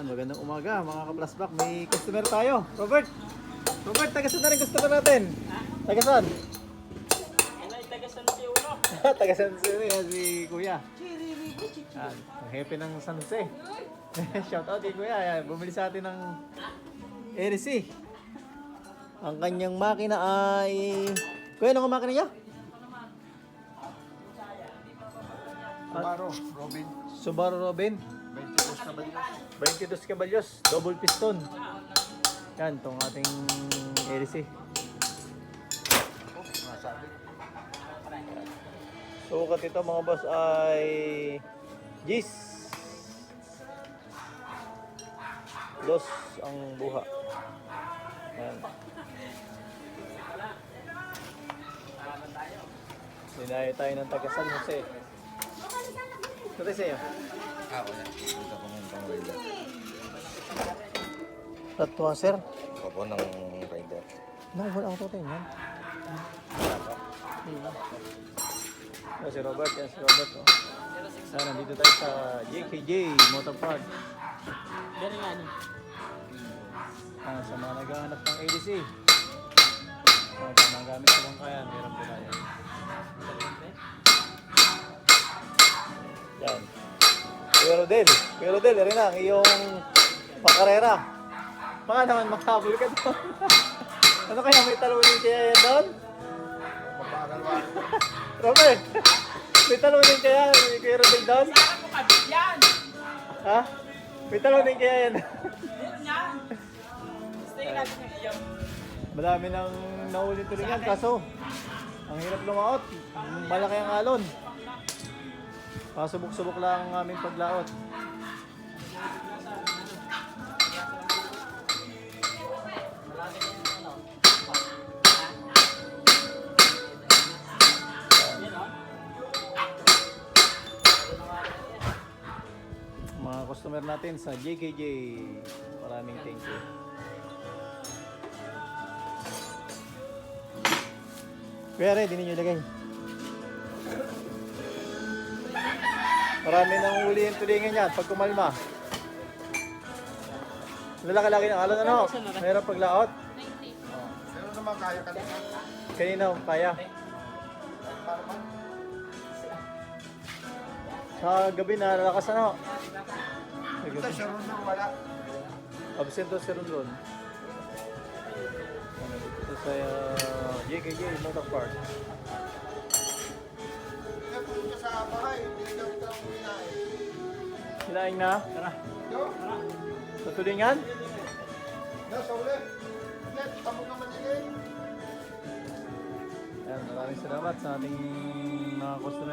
Yan, magandang umaga mga ka-flashback. May customer tayo. Robert! Robert, taga saan na rin customer natin? Taga saan? taga San Jose yan si Kuya. Yan, ang happy ng San Jose. Shout out kay Kuya. Yan, bumili sa atin ng RC. Ang kanyang makina ay... Kuya, ano ang makina niya? Subaru, Robin, Subaru Robin. 22 na ba dito? 22 caballos, double piston. Yan, itong ating masabi. Sukat ito mga boss ay Gis. Dos ang buha. Yan. Dinaya tayo ng taga San Jose. Tayo sa'yo. Ah, wala. Ito ko ng pang rider. Tatwa sir. Opo ng rider. No, wala ang tote yan. Oh, si Robert, yan si Robert. Oh. Ah, nandito tayo sa JKJ Motor Park. Ah, sa mga naghahanap ng ADC. Mga gamit sa bangkayan, meron po tayo. Rodel, Kuya Rodel, rin ang iyong pakarera. Baka naman makabul ka doon. ano kaya may talunin kaya yan doon? Robert, may talunin kaya Kuya Rodel doon? Ha? May talunin kaya yan? Madami nang nahuli tulingan kaso ang hirap lumaot. Malaki ang alon. Pasubok-subok lang ang aming paglaot. Mga customer natin sa JKJ. Maraming thank you. Kuya, ready ninyo ilagay. Marami nang huli yung tulingan yan pag kumalma. Lalaki-laki ng alon ano? Mayroong paglaot. Pero naman kaya ka na. Kanina, kaya. Sa gabi na lalakas ano? Sa Ito, gabi. siya rin naman wala. Absento si Rondon. Ano, dito sa uh, JKJ Motor Park. Sinaing na? Tara. Sa tulingan? nasa uli. Net, tamo naman nilin. Yan, maraming salamat sa ating mga customer.